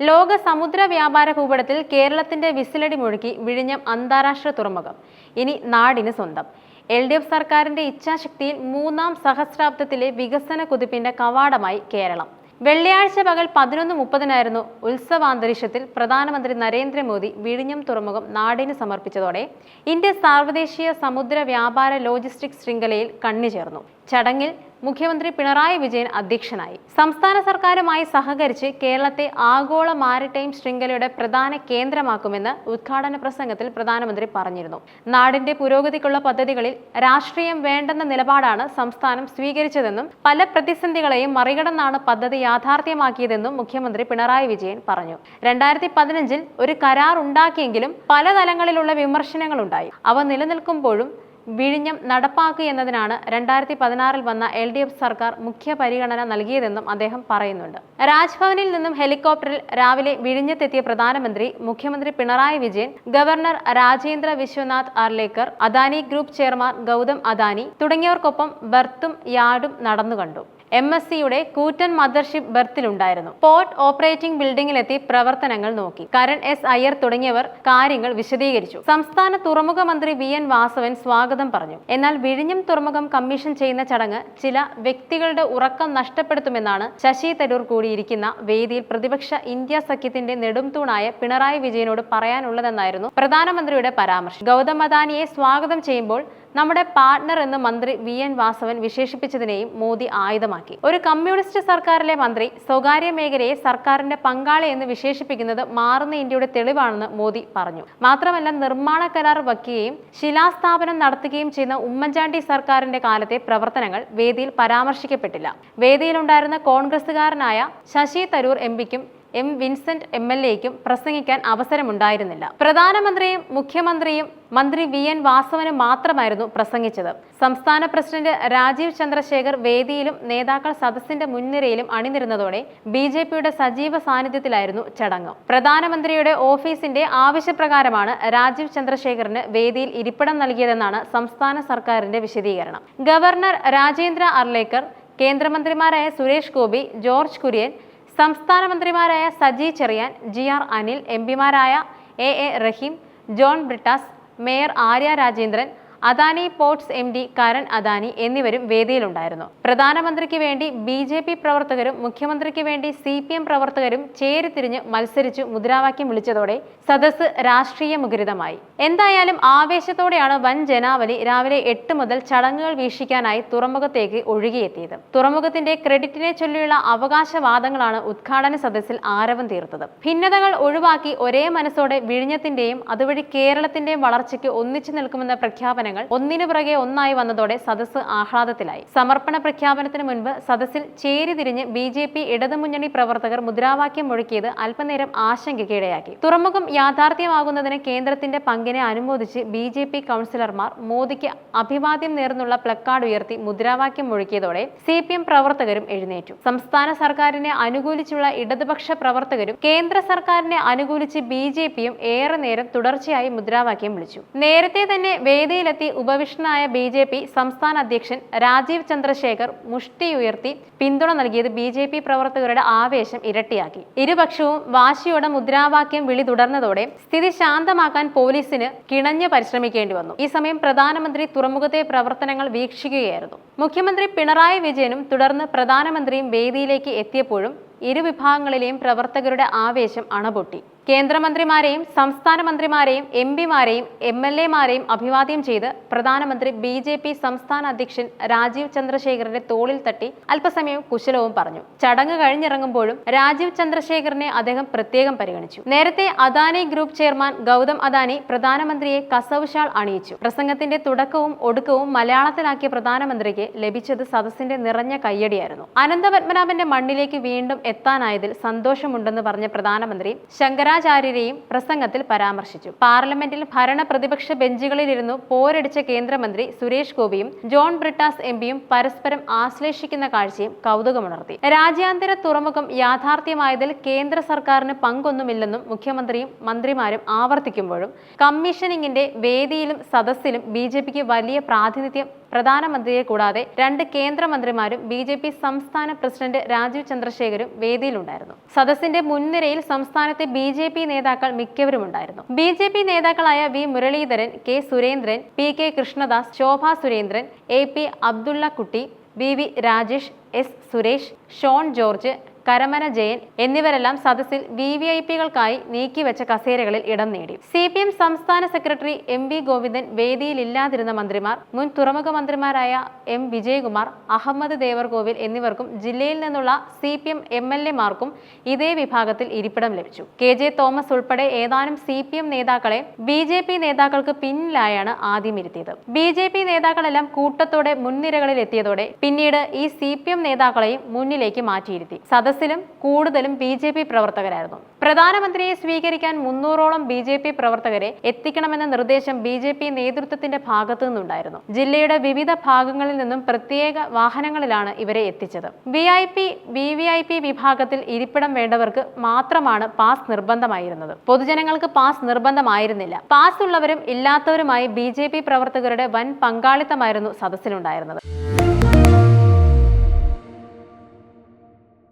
ലോക സമുദ്ര വ്യാപാര ഭൂപടത്തിൽ കേരളത്തിന്റെ വിസിലടി മുഴുക്കി വിഴിഞ്ഞം അന്താരാഷ്ട്ര തുറമുഖം. ഇനി നാടിന് സ്വന്തം. എൽ ഡി എഫ് സർക്കാരിന്റെ ഇച്ഛാശക്തിയിൽ മൂന്നാം സഹസ്രാബ്ദത്തിലെ വികസന കുതിപ്പിന്റെ കവാടമായി കേരളം. വെള്ളിയാഴ്ച പകൽ പതിനൊന്ന് മുപ്പതിനായിരുന്നു ഉത്സവാന്തരീക്ഷത്തിൽ പ്രധാനമന്ത്രി നരേന്ദ്രമോദി വിഴിഞ്ഞം തുറമുഖം നാടിന് സമർപ്പിച്ചതോടെ ഇന്ത്യ സാർവദേശീയ സമുദ്ര വ്യാപാര ലോജിസ്റ്റിക്സ് ശൃംഖലയിൽ കണ്ണിചേർന്നു. ചടങ്ങിൽ മുഖ്യമന്ത്രി പിണറായി വിജയൻ അധ്യക്ഷനായി. സംസ്ഥാന സർക്കാരുമായി സഹകരിച്ച് കേരളത്തെ ആഗോള മാരിടൈം ശൃംഖലയുടെ പ്രധാന കേന്ദ്രമാക്കുമെന്ന് ഉദ്ഘാടന പ്രസംഗത്തിൽ പ്രധാനമന്ത്രി പറഞ്ഞിരുന്നു. നാടിന്റെ പുരോഗതിക്കുള്ള പദ്ധതികളിൽ രാഷ്ട്രീയം വേണ്ടെന്ന നിലപാടാണ് സംസ്ഥാനം സ്വീകരിച്ചതെന്നും പല പ്രതിസന്ധികളെയും മറികടന്നാണ് പദ്ധതി യാഥാർത്ഥ്യമാക്കിയതെന്നും മുഖ്യമന്ത്രി പിണറായി വിജയൻ പറഞ്ഞു. രണ്ടായിരത്തി പതിനഞ്ചിൽ ഒരു കരാർ ഉണ്ടാക്കിയെങ്കിലും പല തലങ്ങളിലുള്ള വിമർശനങ്ങളുണ്ടായി. അവ നിലനിൽക്കുമ്പോഴും വിഴിഞ്ഞം നടപ്പാക്കുകയെന്നതിനാണ് രണ്ടായിരത്തി പതിനാറിൽ വന്ന എൽ ഡി എഫ് സർക്കാർ മുഖ്യ പരിഗണന നൽകിയതെന്നും അദ്ദേഹം പറയുന്നുണ്ട്. രാജ്ഭവനിൽ നിന്നും ഹെലികോപ്റ്ററിൽ രാവിലെ വിഴിഞ്ഞത്തെത്തിയ പ്രധാനമന്ത്രി മുഖ്യമന്ത്രി Pinarayi Vijayan governor Rajendra Vishwanath Arlekar Adani group chairman Gautam Adani തുടങ്ങിയവർക്കൊപ്പം ബർത്തും യാർഡും നടന്നു കണ്ടു എം എസ് സിയുടെ കൂറ്റൻ മദർഷിപ്പ് ബർത്തിലുണ്ടായിരുന്നു. പോർട്ട് ഓപ്പറേറ്റിംഗ് ബിൽഡിംഗിലെത്തി പ്രവർത്തനങ്ങൾ നോക്കി. കരൺ എസ് അയ്യർ തുടങ്ങിയവർ കാര്യങ്ങൾ വിശദീകരിച്ചു. സംസ്ഥാന തുറമുഖ മന്ത്രി വി എൻ വാസവൻ സ്വാഗതം പറഞ്ഞു. എന്നാൽ വിഴിഞ്ഞം തുറമുഖം കമ്മീഷൻ ചെയ്യുന്ന ചടങ്ങ് ചില വ്യക്തികളുടെ ഉറക്കം നഷ്ടപ്പെടുത്തുമെന്നാണ് ശശി തരൂർ കൂടിയിരിക്കുന്ന വേദിയിൽ പ്രതിപക്ഷ ഇന്ത്യ സഖ്യത്തിന്റെ നെടുംതൂണായ പിണറായി വിജയനോട് പറയാനുള്ളതെന്നായിരുന്നു പ്രധാനമന്ത്രിയുടെ പരാമർശം. ഗൗതം അദാനിയെ സ്വാഗതം ചെയ്യുമ്പോൾ നമ്മുടെ പാർട്ണർ എന്ന് മന്ത്രി വി എൻ വാസവൻ വിശേഷിപ്പിച്ചതിനെയും മോദി ആയുധമാക്കി. ഒരു കമ്മ്യൂണിസ്റ്റ് സർക്കാരിലെ മന്ത്രി സ്വകാര്യ മേഖലയെ സർക്കാരിന്റെ പങ്കാളി എന്ന് വിശേഷിപ്പിക്കുന്നത് മാറുന്ന ഇന്ത്യയുടെ തെളിവാണെന്ന് മോദി പറഞ്ഞു. മാത്രമല്ല നിർമ്മാണ കരാർ വയ്ക്കുകയും ശിലാസ്ഥാപനം നടത്തുകയും ചെയ്യുന്ന ഉമ്മൻചാണ്ടി സർക്കാരിന്റെ കാലത്തെ പ്രവർത്തനങ്ങൾ വേദിയിൽ പരാമർശിക്കപ്പെട്ടില്ല. വേദിയിലുണ്ടായിരുന്ന കോൺഗ്രസുകാരനായ ശശി തരൂർ എം പിക്കും എം വിൻസെന്റ് എം എൽ എക്കും പ്രസംഗിക്കാൻ അവസരമുണ്ടായിരുന്നില്ല. പ്രധാനമന്ത്രിയും മുഖ്യമന്ത്രിയും മന്ത്രി വി എൻ വാസവനും മാത്രമായിരുന്നു പ്രസംഗിച്ചത്. സംസ്ഥാന പ്രസിഡന്റ് രാജീവ് ചന്ദ്രശേഖർ വേദിയിലും നേതാക്കൾ സദസ്സിന്റെ മുൻനിരയിലും അണിനിരുന്നതോടെ ബി ജെ പിയുടെ സജീവ സാന്നിധ്യത്തിലായിരുന്നു ചടങ്ങ്. പ്രധാനമന്ത്രിയുടെ ഓഫീസിന്റെ ആവശ്യപ്രകാരമാണ് രാജീവ് ചന്ദ്രശേഖറിന് വേദിയിൽ ഇരിപ്പിടം നൽകിയതെന്നാണ് സംസ്ഥാന സർക്കാരിന്റെ വിശദീകരണം. ഗവർണർ രാജേന്ദ്ര അർലേക്കർ കേന്ദ്രമന്ത്രിമാരായ സുരേഷ് ഗോപി ജോർജ് കുര്യൻ സംസ്ഥാന മന്ത്രിമാരായ Saji Cherian G R Anil M പിമാരായ A A Rahim John Brittas mayor Arya Rajendran Adani ports M D Karan Adani എന്നിവരും വേദിയിലുണ്ടായിരുന്നു. പ്രധാനമന്ത്രിക്ക് വേണ്ടി ബി ജെ പി പ്രവർത്തകരും മുഖ്യമന്ത്രിക്ക് വേണ്ടി സി പി എം പ്രവർത്തകരും ചേരിതിരിഞ്ഞ് മത്സരിച്ചു മുദ്രാവാക്യം വിളിച്ചതോടെ സദസ്സ് രാഷ്ട്രീയ മുഖരിതമായി. എന്തായാലും ആവേശത്തോടെയാണ് വൻ ജനാവലി രാവിലെ എട്ട് മുതൽ ചടങ്ങുകൾ വീക്ഷിക്കാനായി തുറമുഖത്തേക്ക് ഒഴുകിയെത്തിയത്. തുറമുഖത്തിന്റെ ക്രെഡിറ്റിനെ ചൊല്ലിയുള്ള അവകാശവാദങ്ങളാണ് ഉദ്ഘാടന സദസ്സിൽ ആരവം തീർത്തത്. ഭിന്നതകൾ ഒഴിവാക്കി ഒരേ മനസ്സോടെ വിഴിഞ്ഞത്തിന്റെയും അതുവഴി കേരളത്തിന്റെയും വളർച്ചയ്ക്ക് ഒന്നിച്ചു നിൽക്കുമെന്ന പ്രഖ്യാപനങ്ങൾ ഒന്നിനു പിറകെ ഒന്നായി വന്നതോടെ സദസ്സ് ആഹ്ലാദത്തിലായി. സമർപ്പണ പ്രഖ്യാപനത്തിന് മുൻപ് സദസ്സിൽ ചേരിതിരിഞ്ഞ് ബി ജെ പി ഇടതുമുന്നണി പ്രവർത്തകർ മുദ്രാവാക്യം മുഴക്കിയത് അല്പനേരം ആശങ്കയ്ക്കിടയാക്കി. തുറമുഖം യാഥാർത്ഥ്യമാകുന്നതിന് കേന്ദ്രത്തിന്റെ പങ്കിനെ അനുമോദിച്ച് ബി ജെ പി കൗൺസിലർമാർ മോദിക്ക് അഭിവാദ്യം നേർന്നുള്ള പ്ലക്കാർഡ് ഉയർത്തി മുദ്രാവാക്യം മുഴക്കിയതോടെ സി പി എം പ്രവർത്തകരും എഴുന്നേറ്റു. സംസ്ഥാന സർക്കാരിനെ അനുകൂലിച്ചുള്ള ഇടതുപക്ഷ പ്രവർത്തകരും കേന്ദ്ര സർക്കാരിനെ അനുകൂലിച്ച് ബി ജെ പിയും ഏറെ നേരം തുടർച്ചയായി മുദ്രാവാക്യം വിളിച്ചു. നേരത്തെ തന്നെ വേദിയിലെത്തി ഉപവിഷ്ടനായ ബി ജെ പി സംസ്ഥാന അധ്യക്ഷൻ രാജീവ് ചന്ദ്രശേഖർ മുഷ്ടി ഉയർത്തി പിന്തുണ നൽകിയത് ബി ജെ പി പ്രവർത്തകരുടെ ആവേശം ഇരട്ടിയാക്കി. ഇരുപക്ഷവും വാശിയോടെ മുദ്രാവാക്യം വിളി തുടർന്നതോടെ സ്ഥിതി ശാന്തമാക്കാൻ പോലീസിന് കിണഞ്ഞ് പരിശ്രമിക്കേണ്ടി വന്നു. ഈ സമയം പ്രധാനമന്ത്രി തുറമുഖത്തെ പ്രവർത്തനങ്ങൾ വീക്ഷിക്കുകയായിരുന്നു. മുഖ്യമന്ത്രി പിണറായി വിജയനും തുടർന്ന് പ്രധാനമന്ത്രിയും വേദിയിലേക്ക് എത്തിയപ്പോഴും ഇരുവിഭാഗങ്ങളിലെയും പ്രവർത്തകരുടെ ആവേശം അണപൊട്ടി. കേന്ദ്രമന്ത്രിമാരെയും സംസ്ഥാന മന്ത്രിമാരെയും എം പിമാരെയും എം എൽ എമാരെയും അഭിവാദ്യം ചെയ്ത് പ്രധാനമന്ത്രി ബി ജെ പി സംസ്ഥാന അധ്യക്ഷൻ രാജീവ് ചന്ദ്രശേഖറിന്റെ തോളിൽ തട്ടി അല്പസമയം കുശലവും പറഞ്ഞു. ചടങ്ങ് കഴിഞ്ഞിറങ്ങുമ്പോഴും രാജീവ് ചന്ദ്രശേഖറിനെ അദ്ദേഹം പ്രത്യേകം പരിഗണിച്ചു. നേരത്തെ അദാനി ഗ്രൂപ്പ് ചെയർമാൻ ഗൗതം അദാനി പ്രധാനമന്ത്രിയെ കസവ് അണിയിച്ചു. പ്രസംഗത്തിന്റെ തുടക്കവും ഒടുക്കവും മലയാളത്തിലാക്കിയ പ്രധാനമന്ത്രിക്ക് ലഭിച്ചത് സദസ്സിന്റെ നിറഞ്ഞ കയ്യടിയായിരുന്നു. അനന്തപത്മനാഭന്റെ മണ്ണിലേക്ക് വീണ്ടും എത്താനായതിൽ സന്തോഷമുണ്ടെന്ന് പറഞ്ഞ പ്രധാനമന്ത്രി ശങ്കരാചാര്യരെയും പ്രസംഗത്തിൽ പരാമർശിച്ചു. പാർലമെന്റിൽ ഭരണ പ്രതിപക്ഷ ബെഞ്ചുകളിലിരുന്നു പോരടിച്ച കേന്ദ്രമന്ത്രി സുരേഷ് ഗോപിയും ജോൺ ബ്രിട്ടാസ് എം പിയും പരസ്പരം ആശ്ലേഷിക്കുന്ന കാഴ്ചയും കൗതുകമുണർത്തി. രാജ്യാന്തര തുറമുഖം യാഥാർത്ഥ്യമായതിൽ കേന്ദ്ര സർക്കാരിന് പങ്കൊന്നുമില്ലെന്നും മുഖ്യമന്ത്രിയും മന്ത്രിമാരും ആവർത്തിക്കുമ്പോഴും കമ്മീഷനിങ്ങിന്റെ വേദിയിലും സദസ്സിലും ബി വലിയ പ്രാതിനിധ്യം പ്രധാനമന്ത്രിയെ കൂടാതെ രണ്ട് കേന്ദ്രമന്ത്രിമാരും ബി ജെ പി സംസ്ഥാന പ്രസിഡന്റ് രാജീവ് ചന്ദ്രശേഖരും വേദിയിലുണ്ടായിരുന്നു. സദസ്സിന്റെ മുൻനിരയിൽ സംസ്ഥാനത്തെ ബി ജെ പി നേതാക്കൾ മിക്കവരും ഉണ്ടായിരുന്നു ബി ജെ പി നേതാക്കളായ V Muraleedharan K Surendran P K Krishnadas Shobha Surendran A P Abdulla Kutty V V Rajesh S Suresh Shone George Karamana Jayan എന്നിവരെല്ലാം സദസ്സിൽ വി വി ഐ പികൾക്കായി നീക്കിവെച്ച കസേരകളിൽ ഇടം നേടി. സി പി എം സംസ്ഥാന secretary M V Govindan വേദിയിലില്ലാതിരുന്ന മന്ത്രിമാർ മുൻ തുറമുഖ മന്ത്രിമാരായ എം വിജയകുമാർ അഹമ്മദ് ദേവർകോവിൽ എന്നിവർക്കും ജില്ലയിൽ നിന്നുള്ള C P M M L എമാർക്കും ഇതേ വിഭാഗത്തിൽ ഇരിപ്പിടം ലഭിച്ചു. കെ ജെ തോമസ് ഉൾപ്പെടെ ഏതാനും സി പി എം നേതാക്കളെ ബി ജെ പി നേതാക്കൾക്ക് പിന്നിലായാണ് ആദ്യം ഇരുത്തിയത്. ബി ജെ പി നേതാക്കളെല്ലാം കൂട്ടത്തോടെ മുൻനിരകളിൽ എത്തിയതോടെ പിന്നീട് ഈ സി പി എം നേതാക്കളെയും മുന്നിലേക്ക് മാറ്റിയിരുത്തി. സദസ്സിലും കൂടുതലും ബി ജെ പി പ്രവർത്തകരായിരുന്നു. പ്രധാനമന്ത്രിയെ സ്വീകരിക്കാൻ മുന്നൂറോളം ബി ജെ പി പ്രവർത്തകരെ എത്തിക്കണമെന്ന നിർദ്ദേശം ബി ജെ പി നേതൃത്വത്തിന്റെ ഭാഗത്തു നിന്നുണ്ടായിരുന്നു. ജില്ലയുടെ വിവിധ ഭാഗങ്ങളിൽ നിന്നും പ്രത്യേക വാഹനങ്ങളിലാണ് ഇവരെ എത്തിച്ചത്. V I P V V I P വിഭാഗത്തിൽ ഇരിപ്പിടം വേണ്ടവർക്ക് മാത്രമാണ് പാസ് നിർബന്ധമായിരുന്നത്. പൊതുജനങ്ങൾക്ക് പാസ് നിർബന്ധമായിരുന്നില്ല. പാസ് ഉള്ളവരും ഇല്ലാത്തവരുമായി ബി പ്രവർത്തകരുടെ വൻ പങ്കാളിത്തമായിരുന്നു സദസ്സിലുണ്ടായിരുന്നത്.